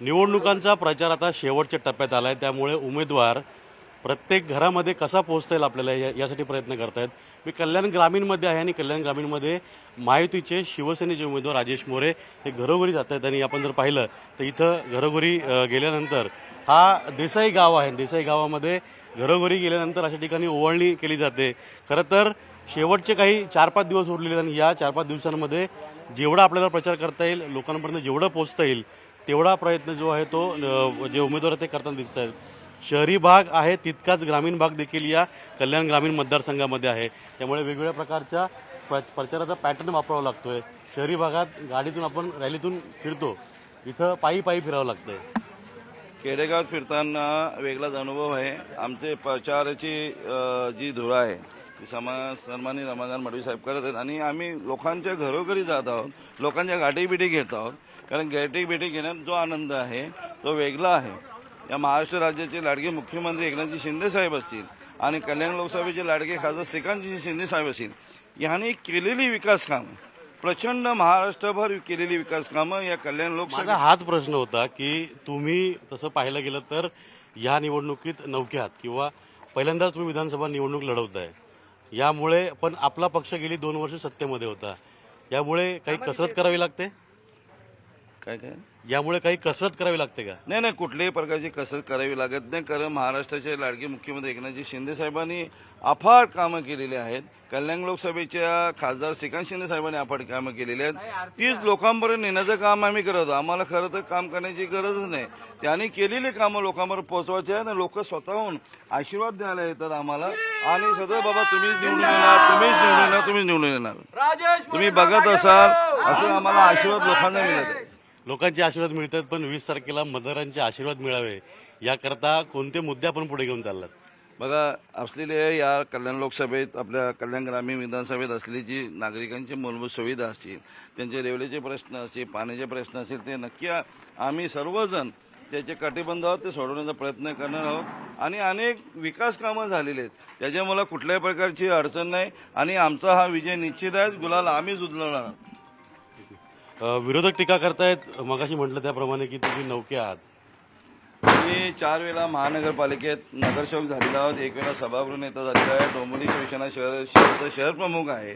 निवडणुकांचा प्रचार आता शेवटच्या टप्प्यात आला आहे त्यामुळे उमेदवार प्रत्येक घरामध्ये कसा पोहोचता येईल आपल्याला या यासाठी प्रयत्न करत आहेत मी कल्याण ग्रामीणमध्ये आहे आणि कल्याण ग्रामीणमध्ये महायुतीचे शिवसेनेचे उमेदवार राजेश मोरे हे घरोघरी जात आहेत आणि आपण जर पाहिलं तर इथं घरोघरी गेल्यानंतर हा देसाई गाव आहे. देसाई गावामध्ये घरोघरी गेल्यानंतर अशा ठिकाणी ओवाळणी केली जाते. खरं तर शेवटचे काही चार पाच दिवस उरलेले आहेत आणि या चार पाच दिवसांमध्ये जेवढा आपल्याला प्रचार करता येईल लोकांपर्यंत जेवढं पोचता येईल तेवढा प्रयत्न जो आहे तो जे उमेदवार ते करताना दिसत आहेत. शहरी भाग आहे तितकाच ग्रामीण भाग देखील या कल्याण ग्रामीण मतदारसंघामध्ये आहे. त्यामुळे वेगवेगळ्या प्रकारच्या प्र प्रचाराचा पॅटर्न वापरावा लागतोय. शहरी भागात गाडीतून आपण रॅलीतून फिरतो. इथं पायी पायी फिरावं लागतंय. खेडेगावात फिरताना वेगळाच अनुभव आहे. आमचे प्रचाराची जी धुरा आहे समा सन्मानी रमादान मडवी साहेब करत आहेत. आणि आम्ही लोकांच्या घरोघरी जात आहोत. लोकांच्या गाठीबिटी घेत आहोत. कारण गाठीबिटी घेण्यात जो आनंद आहे तो वेगळा आहे. या महाराष्ट्र राज्याचे लाडके मुख्यमंत्री एकनाथजी शिंदे साहेब असतील आणि कल्याण लोकसभेचे लाडके खासदार श्रीकांतजी शिंदे साहेब असतील यांनी केलेली विकास कामं प्रचंड महाराष्ट्रभर केलेली विकास कामं या कल्याण लोकसभा हाच प्रश्न होता की तुम्ही तसं पाहायला गेलं तर या निवडणुकीत नौक्यात किंवा पहिल्यांदाच तुम्ही विधानसभा निवडणूक लढवताय. यामुळे पण आपला पक्ष गेली दोन वर्ष सत्तेमध्ये होता. यामुळे काही कसरत करावी लागते? काय काय? यामुळे काही कसरत करावी लागते का? नाही नाही कुठल्याही प्रकारची कसरत करावी लागत नाही. कारण महाराष्ट्राचे लाडके मुख्यमंत्री एकनाथजी शिंदे साहेबांनी अफाट कामं केलेली आहेत. कल्याण लोकसभेच्या खासदार श्रीकांत शिंदे साहेबांनी अफाट कामं केलेली आहेत. तीच लोकांपर्यंत नेण्याचं काम आम्ही करत आहोत आम्हाला खरं तर काम करण्याची गरजच नाही. त्यांनी केलेली कामं लोकांपर्यंत पोहोचवायची आहे आणि लोक स्वतःहून आशीर्वाद द्यायला येतात आम्हाला. आणि सतत बाबा तुम्हीच निवडून येणार तुम्हीच निवडून येणार तुम्हीच निवडून येणार. तुम्ही बघत असाल असे आम्हाला आशीर्वाद लोकांना मिळत आहे. लोकांचे आशीर्वाद मिळतात पण वीस तारखेला मतदारांचे आशीर्वाद मिळावे याकरता कोणते मुद्दे आपण पुढे घेऊन चाललात? बघा असलेले या कल्याण लोकसभेत आपल्या कल्याण ग्रामीण विधानसभेत असलेली जी नागरिकांची मूलभूत सुविधा असतील त्यांचे रेल्वेचे प्रश्न असतील पाण्याचे प्रश्न असतील ते नक्की आम्ही सर्वजण त्याचे कटिबंध आहोत ते सोडवण्याचा प्रयत्न करणार आहोत. आणि अनेक विकास कामं झालेली आहेत. त्याच्यामुळे कुठल्याही प्रकारची अडचण नाही. आणि आमचा हा विजय निश्चित आहे गुलाल आम्हीच उचलवणार आहोत. विरोधक टीका करतायत. मगाशी म्हटलं त्याप्रमाणे की तुम्ही नौके आहात. मी चार वेळा महानगरपालिकेत नगरसेवक झालेला आहोत. एक वेळा सभागृह नेता झालेला आहे. डोंबिवली शिवसेना शहर शहर प्रमुख आहे.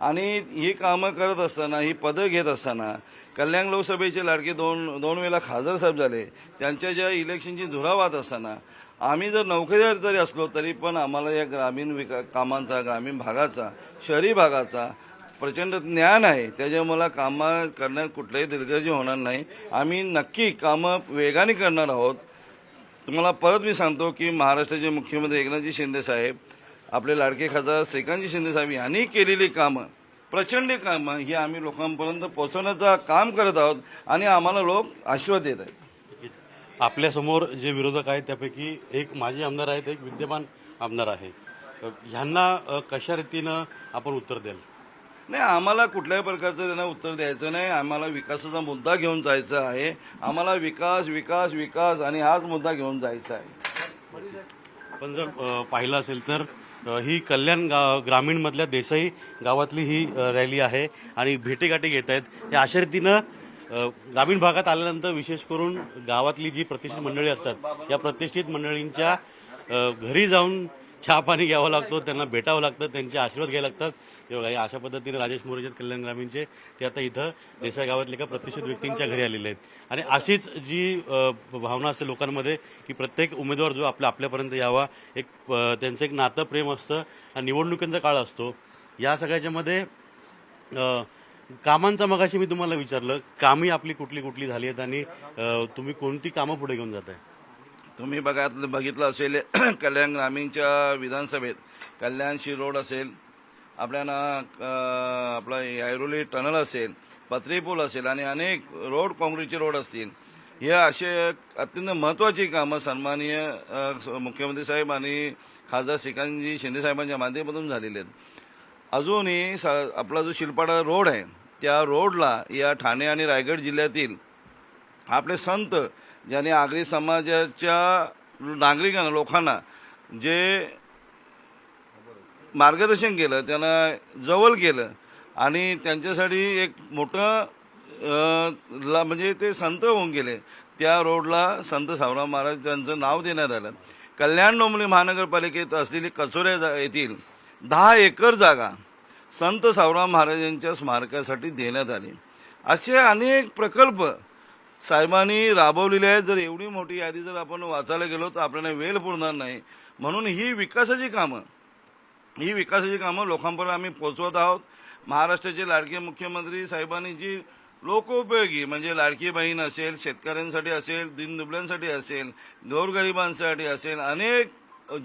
आणि ही कामं करत असताना ही पदं घेत असताना कल्याण लोकसभेचे लाडके दोन दोन वेळा खासदार साहेब झाले. त्यांच्या ज्या इलेक्शनची धुरा वाहत असताना आम्ही जर नौकरीदार जरी असलो तरी पण आम्हाला या ग्रामीण विका कामांचा ग्रामीण भागाचा शहरी भागाचा प्रचंड ज्ञान आहे. त्याच्यामुळे कामं करण्यात कुठलंही दिलगर्जी होणार नाही. आम्ही नक्की कामं वेगाने करणार आहोत. तुम्हाला परत मी सांगतो की महाराष्ट्राचे मुख्यमंत्री एकनाथजी शिंदेसाहेब आपले लाडके खासदार श्रीकांतजी शिंदेसाहेब यांनी केलेली कामं प्रचंड कामं ही आम्ही लोकांपर्यंत पोहोचवण्याचं काम करत आहोत आणि आम्हाला लोक आशीर्वाद देत आहेत. आपल्यासमोर जे विरोधक आहेत त्यापैकी एक माजी आमदार आहेत एक विद्यमान आमदार आहे. ह्यांना कशा रीतीनं आपण उत्तर द्याल? नाही आम्हाला कुठल्याही प्रकारचं त्यांना उत्तर द्यायचं नाही. आम्हाला विकासाचा मुद्दा घेऊन जायचा आहे. आम्हाला विकास विकास विकास आणि हाच मुद्दा घेऊन जायचा आहे. पण जर अ, पाहिलं असेल तर अ, ही कल्याण गा ग्रामीणमधल्या देसाई गावातली ही अ, रॅली आहे आणि भेटेगाठी घेत आहेत. या अशा रीतीनं अ, ग्रामीण भागात आल्यानंतर विशेष करून गावातली जी प्रतिष्ठित मंडळी असतात या प्रतिष्ठित मंडळींच्या अ, घरी जाऊन चहा पाणी घ्यावं लागतो त्यांना भेटावं लागतं त्यांचे आशीर्वाद घ्यावे लागतात. तेव्हा हे अशा पद्धतीने राजेश मोरेचे कल्याण ग्रामीणचे ते आता इथं देसाई गावातल्या एका प्रतिष्ठित व्यक्तींच्या घरी आलेले आहेत. आणि अशीच जी भावना असते लोकांमध्ये की प्रत्येक उमेदवार जो आपल्या आपल्यापर्यंत यावा एक त्यांचं एक नातं प्रेम असतं आणि निवडणुकींचा काळ असतो. या सगळ्याच्यामध्ये कामांचा मगाशी मी तुम्हाला विचारलं कामी आपली कुठली कुठली झाली आहेत आणि तुम्ही कोणती कामं पुढे घेऊन जात आहे तुम्ही बघा बघितलं असेल कल्याण ग्रामीणच्या विधानसभेत कल्याणशी रोड असेल आपल्याला आपलं आपला ऐरोली टनल असेल पत्री पूल असेल आणि अनेक रोड काँक्रीटचे रोड असतील हे असे अत्यंत महत्त्वाची कामं सन्माननीय मुख्यमंत्री साहेब आणि खासदार श्रीकांतजी शिंदेसाहेबांच्या माध्यमातून झालेले आहेत. अजूनही सा आपला जो शिलपाडा रोड आहे त्या रोडला या ठाणे आणि रायगड जिल्ह्यातील आपले संत ज्याने आगरी समाजाच्या नागरिकांना लोकांना जे मार्गदर्शन केलं त्यांना जवळ केलं आणि त्यांच्यासाठी एक मोठं ला म्हणजे ते संत होऊन गेले. त्या रोडला संत सावराम महाराज त्यांचं नाव देण्यात आलं. कल्याण डोंबिवली महानगरपालिकेत असलेली कचोऱ्या जा- येथील दहा एकर जागा संत सावराम महाराजांच्या स्मारकासाठी देण्यात आली. असे अनेक प्रकल्प साहेबांनी राबवलेले आहेत जर एवढी मोठी यादी जर आपण वाचायला गेलो तर आपल्याला वेळ पुरणार नाही. म्हणून ही विकासाची कामं ही विकासाची कामं लोकांपर्यंत आम्ही पोचवत आहोत. महाराष्ट्राचे लाडके मुख्यमंत्री साहेबांनी जी लोकोपयोगी म्हणजे लाडकी बहीण असेल शेतकऱ्यांसाठी असेल दिनदुबल्यांसाठी असेल गोरगरिबांसाठी असेल अनेक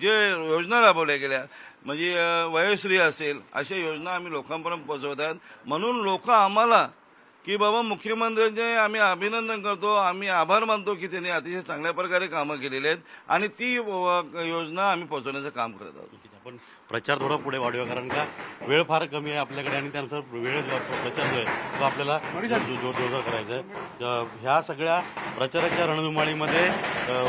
जे योजना राबवल्या गेल्या म्हणजे वयोश्री असेल अशा योजना आम्ही लोकांपर्यंत पोचवत आहेत. म्हणून लोक आम्हाला की बाबा मुख्यमंत्र्यांचे आम्ही अभिनंदन करतो आम्ही आभार मानतो की त्यांनी अतिशय चांगल्या प्रकारे कामं केलेली आहेत आणि ती योजना आम्ही पोहोचवण्याचं काम करत आहोत. आपण प्रचार थोडा पुढे वाढूया कारण का वेळ फार कमी आहे आपल्याकडे आणि त्यानुसार वेळ जो प्रचार जो आहे तो आपल्याला जो- जो- जोरदार करायचा आहे. ह्या सगळ्या प्रचाराच्या रणधुमाळीमध्ये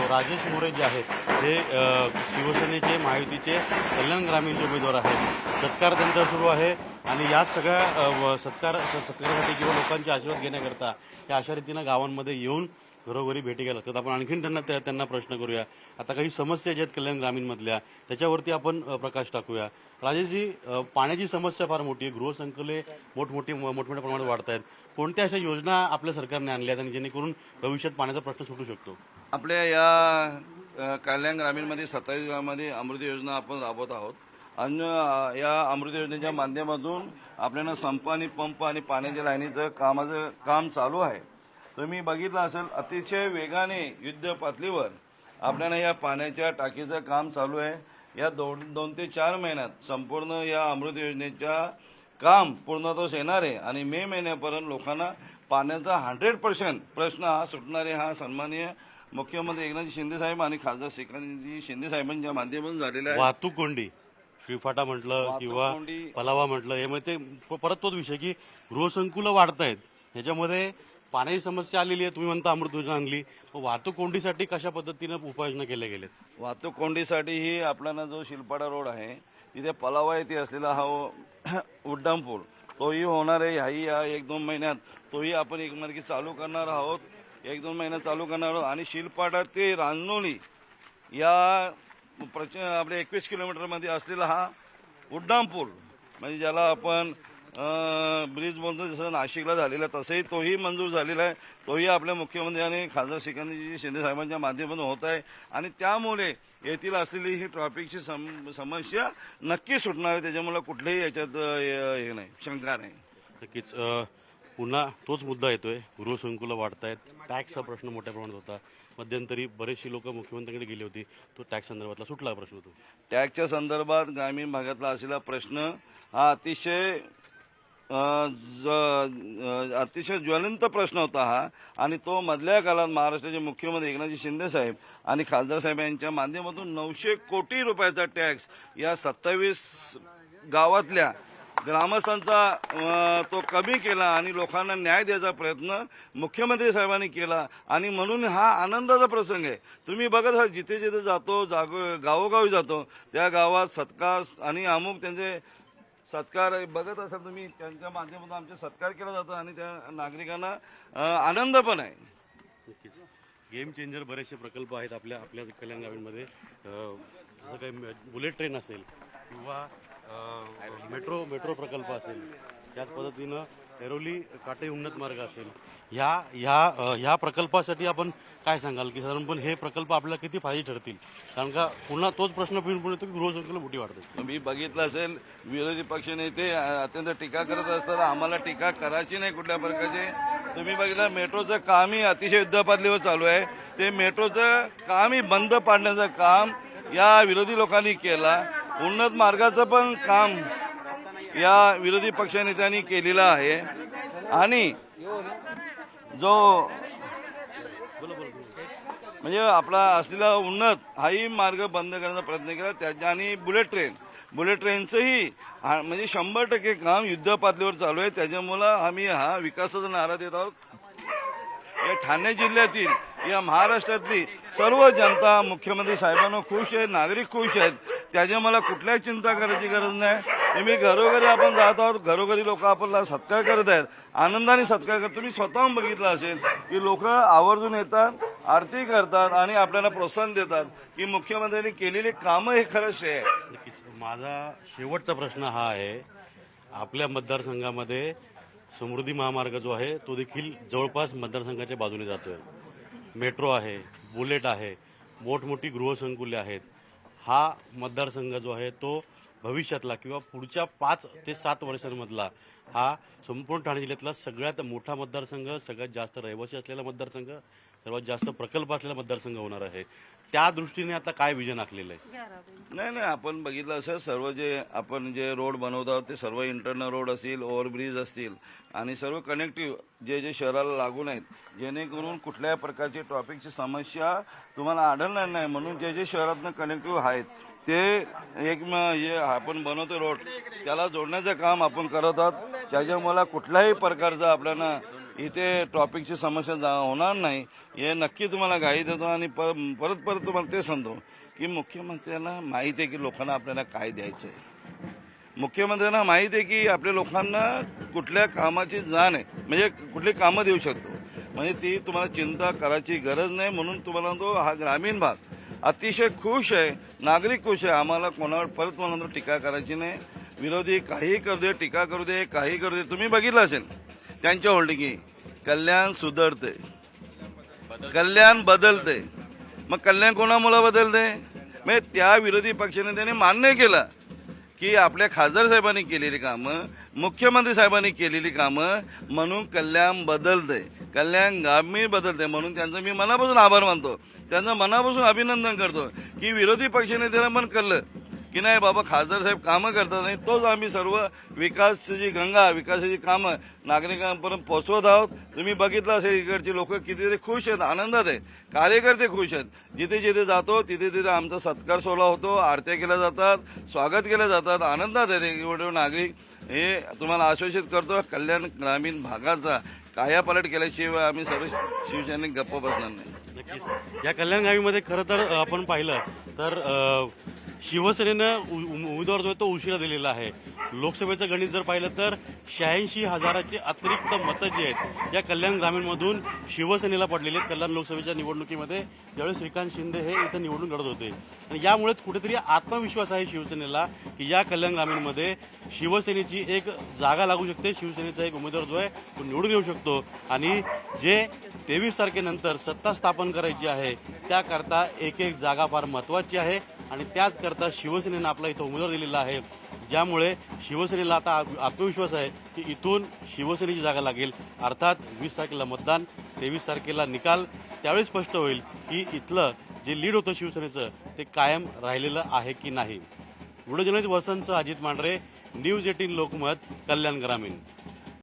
राजेश मोरे जे आहेत हे अ, शिवसेनेचे महायुतीचे कल्याण ग्रामीणचे उमेदवार आहेत. सत्कार त्यांचा सुरू आहे. आणि या सगळ्या व- सत्कार सत्कारासाठी किंवा लोकांचे आशीर्वाद घेण्याकरता या अशा रीतीनं गावांमध्ये येऊन घरोघरी भेटी घ्यायला लागतात. आपण आणखीन त्यांना त्या- त्यांना प्रश्न करूया. आता काही समस्या ज्या आहेत कल्याण ग्रामीणमधल्या त्याच्यावरती आपण प्रकाश टाकूया. राजेशजी पाण्याची समस्या फार मोठी आहे. गृहसंकुले मोठमोठी मोठमोठ्या प्रमाणात वाढत आहेत. कोणत्या अशा योजना आपल्या सरकारने आणल्या आहेत आणि जेणेकरून भविष्यात पाण्याचा प्रश्न सुटू शकतो? आपल्या या कल्याण ग्रामीणमध्ये सत्तावीस गावामध्ये अमृत योजना आपण राबवत आहोत. अन्य या अमृत योजनेच्या माध्यमातून आपल्याला संप आणि पंप आणि पाण्याच्या लाईनीचं कामाचं काम चालू आहे. तुम्ही बघितलं असेल अतिशय वेगाने युद्ध पातळीवर आपल्याला या पाण्याच्या टाकीचं काम चालू आहे. या दोन दोन ते चार महिन्यात संपूर्ण या अमृत योजनेच्या काम पूर्णतोष येणार आहे आणि मे महिन्यापर्यंत लोकांना पाण्याचा हंड्रेड पर्सेंट प्रश्न हा सुटणारे हा सन्माननीय मुख्यमंत्री एकनाथ शिंदे साहेब आणि खासदार श्रीकांतजी शिंदे साहेबांच्या माध्यमातून झालेला आहे. वाहतूक कोंडी. श्रीफाटा म्हटलं किंवा पलावा म्हटलं यामध्ये ते परत तोच विषय की गृहसंकुलं वाढत आहेत ह्याच्यामध्ये पाण्याची समस्या आलेली आहे तुम्ही म्हणता अमृत योजना आणली. वाहतूक कोंडीसाठी कशा पद्धतीनं उपाययोजना केल्या गेल्यात? वाहतूक कोंडीसाठीही आपल्याला जो शिलपाडा रोड आहे तिथे पलावा येथे असलेला हा उ- उड्डाण पूल तोही होणार आहे. ह्याही या एक दोन महिन्यात तोही आपण एक मार्गी चालू करणार आहोत. एक दोन महिन्यात चालू करणार आहोत. आणि शिलपाडा ते रांजनोली या आपल्या एकवीस किलोमीटरमध्ये असलेला हा उड्डाण पूल म्हणजे ज्याला आपण ब्रिज बोलतो जसं नाशिकला झालेला आहे, तसंही तोही मंजूर झालेला आहे. तोही आपल्या मुख्यमंत्री आणि खासदार श्रीकांतजी शिंदे साहेबांच्या माध्यमातून होत आहे. आणि त्यामुळे येथील असलेली ही ट्रॅफिकची सम समस्या नक्की सुटणार आहे. त्याच्यामुळे कुठलेही याच्यात हे नाही शंका नाही. नक्कीच पुन्हा तोच मुद्दा येतोय. गृहसंकुलं वाढत आहेत टॅक्सचा प्रश्न मोठ्या प्रमाणात होता. मध्यंतरी बरेचशी लोक मुख्यमंत्र्यांकडे गेली होती. तो टॅक्स संदर्भातला सुटला प्रश्न होतो. टॅक्सच्या संदर्भात ग्रामीण भागातला असलेला प्रश्न हा अतिशय ज अतिशय ज्वलंत प्रश्न होता हा. आणि तो मधल्या काळात महाराष्ट्राचे मुख्यमंत्री एकनाथजी शिंदे साहेब आणि खासदार साहेब यांच्या माध्यमातून नऊशे कोटी रुपयाचा टॅक्स या सत्तावीस गावातल्या ग्रामस्थांचा तो कमी केला आणि लोकांना न्याय द्यायचा प्रयत्न मुख्यमंत्री साहेबांनी केला. आणि म्हणून हा आनंदाचा प्रसंग आहे. तुम्ही बघत आहात जिथे जिथे जातो जागो गावोगावी जातो त्या गावात सत्कार आणि अमुक त्यांचे सत्कार बघत असाल तुम्ही त्यांच्या माध्यमातून आमचे सत्कार केला जातो आणि त्या नागरिकांना आनंद पण आहे. गेम चेंजर बरेचसे प्रकल्प आहेत आपल्या आपल्या कल्याण गावींमध्ये. जसं काही बुलेट ट्रेन असेल किंवा मेट्रो मेट्रो प्रकल्प असेल. त्याच पद्धतीनं ऐरोली काटे उन्नत मार्ग असेल. ह्या ह्या ह्या प्रकल्पासाठी आपण काय सांगाल? की साधारणपणे हे प्रकल्प आपल्याला किती फायदे ठरतील? कारण का पुन्हा तोच प्रश्न पिऊन पुढे येतो की गृहसंकुलं मोठी वाढते मी बघितलं असेल विरोधी पक्षनेते अत्यंत टीका करत असतात. आम्हाला टीका करायची नाही कुठल्या प्रकारची. तुम्ही बघितलं मेट्रोचं कामही अतिशय युद्धपातळीवर चालू आहे. ते मेट्रोचं कामही बंद पाडण्याचं काम या विरोधी लोकांनी केला. उन्नत मार्गाचं पण काम या विरोधी पक्षनेत्यांनी केलेलं आहे. आणि जो म्हणजे आपला असलेला उन्नत हाही मार्ग बंद करण्याचा प्रयत्न केला. त्याच्या आणि बुलेट ट्रेन बुलेट ट्रेनचंही हा- म्हणजे शंभर टक्के काम युद्ध पातळीवर चालू आहे. त्याच्यामुळं आम्ही हा विकासाचा नारा देत आहोत. या ठाणे जिल्ह्यातील या महाराष्ट्रातली सर्व जनता मुख्यमंत्री साहेबांना खुश आहे नागरिक खुश आहेत. त्याच्या मला कुठल्याही चिंता करायची गरज नाही. मी घरोघरी आपण जात आहोत. घरोघरी लोक आपल्याला सत्कार करत आहेत. आनंदाने सत्कार करत तुम्ही स्वतःहून बघितलं असेल की लोक आवर्जून येतात आरती करतात आणि आपल्याला प्रोत्साहन देतात की मुख्यमंत्र्यांनी केलेली कामं हे खरं श्रेय आहे माझा शेवटचा प्रश्न हा आहे. आपल्या मतदारसंघामध्ये समृद्धी महामार्ग जो आहे तो देखील जवळपास मतदारसंघाच्या बाजूने जातोय. मेट्रो आहे बुलेट आहे मोठमोठी गृहसंकुले आहेत. हा मतदारसंघ जो आहे तो भविष्यातला किंवा पुढच्या पाच ते सात वर्षांमधला हा संपूर्ण ठाणे जिल्ह्यातला सगळ्यात मोठा मतदारसंघ सगळ्यात जास्त रहिवासी असलेला मतदारसंघ सर्वात जास्त प्रकल्प असलेला मतदारसंघ होणार आहे. त्या दृष्टीने आता काय विजन आखलेलं आहे? नाही नाही आपण बघितलं असं सर्व जे आपण जे रोड बनवतो ते सर्व इंटरनल रोड असतील ओव्हरब्रिज असतील आणि सर्व कनेक्टिव्ह जे जे शहराला लागून आहेत जेणेकरून कुठल्याही प्रकारची ट्रॉफिकची समस्या तुम्हाला आढळणार नाही म्हणून जे जे शहरातनं कनेक्टिव्ह आहेत ते एक म- जे आपण बनवतो रोड त्याला जोडण्याचं काम आपण करत आहोत. त्याच्यामुळे कुठल्याही प्रकारचा आपल्याला इथे ट्रॉफिकची समस्या जा होणार नाही. हे नक्की तुम्हाला गाई देतो आणि पर- परत परत तुम्हाला ते सांगतो की मुख्यमंत्र्यांना माहीत आहे की लोकांना आपल्याला काय द्यायचं आहे मुख्यमंत्र्यांना माहीत आहे की आपल्या लोकांना कुठल्या कामाची जाण आहे. म्हणजे कुठली कामं देऊ शकतो. म्हणजे ती तुम्हाला चिंता करायची गरज नाही म्हणून तुम्हाला तो हा ग्रामीण भाग अतिशय खुश आहे नागरिक खुश आहे. आम्हाला कोणावर परत म्हणून टीका करायची नाही. विरोधी काही करू दे टीका करू दे काही करू दे. तुम्ही बघितलं असेल. त्यांच्या होल्डिंगी कल्याण सुधारते कल्याण बदलते मग कल्याण कोणामुळं बदलते मग त्या विरोधी पक्षाने त्याने मान्य केलं की आपल्या खासदार साहेबांनी केलेली कामं मुख्यमंत्री साहेबांनी केलेली कामं म्हणून कल्याण बदलते कल्याण गामी बदलते म्हणून त्यांचं मी मनापासून आभार मानतो. त्यांचं मनापासून अभिनंदन करतो की विरोधी पक्षनेत्याला पण कळलं. की नाही बाबा खासदार साहेब कामं करतात आणि तोच आम्ही सर्व विकासची गंगा विकासाची कामं नागरिकांपर्यंत पोचवत आहोत. तुम्ही बघितलं असेल इकडची लोक कितीतरी खुश आहेत आनंदात आहेत. कार्यकर्ते खुश आहेत. जिथे जिथे जातो तिथे तिथे आमचा सत्कार सोहळा होतो आरत्या केल्या जातात स्वागत केल्या जातात आनंदात आहेत एवढे नागरिक. हे तुम्हाला आश्वासित करतो कल्याण ग्रामीण भागाचा कायापालट केल्याशिवाय आम्ही सर्व शिवसैनिक गप्प बसणार नाही. या कल्याण गावीमध्ये खरं तर आपण पाहिलं तर शिवसेनेनं उ- उमेदवार जो आहे तो उशिरा दिलेला आहे. लोकसभेचं गणित जर पाहिलं तर शहाऐंशी हजाराची अतिरिक्त मतं जी आहेत या कल्याण ग्रामीणमधून शिवसेनेला पडलेली आहेत. कल्याण लोकसभेच्या निवडणुकीमध्ये ज्यावेळी श्रीकांत शिंदे हे इथं निवडून लढत होते. आणि यामुळेच कुठेतरी आत्मविश्वास आहे शिवसेनेला की या कल्याण ग्रामीणमध्ये शिवसेनेची एक जागा लागू शकते. शिवसेनेचा एक उमेदवार जो आहे तो निवडून येऊ शकतो. आणि जे तेवीस तारखेनंतर सत्ता स्थापन करायची आहे. त्याकरता एक एक जागा फार महत्वाची आहे आणि त्याचकरता शिवसेनेनं आपला इथं उमेदवार दिलेला आहे. ज्यामुळे शिवसेनेला आता आत्मविश्वास आहे की इथून शिवसेनेची जागा लागेल. अर्थात वीस तारखेला मतदान तेवीस तारखेला निकाल. त्यावेळी स्पष्ट होईल की इथलं जे लीड होतं शिवसेनेचं ते कायम राहिलेलं आहे की नाही. व्हिडिओ जर्नलिस्ट वसंतचं अजित मांढरे न्यूज एटीन लोकमत कल्याण ग्रामीण.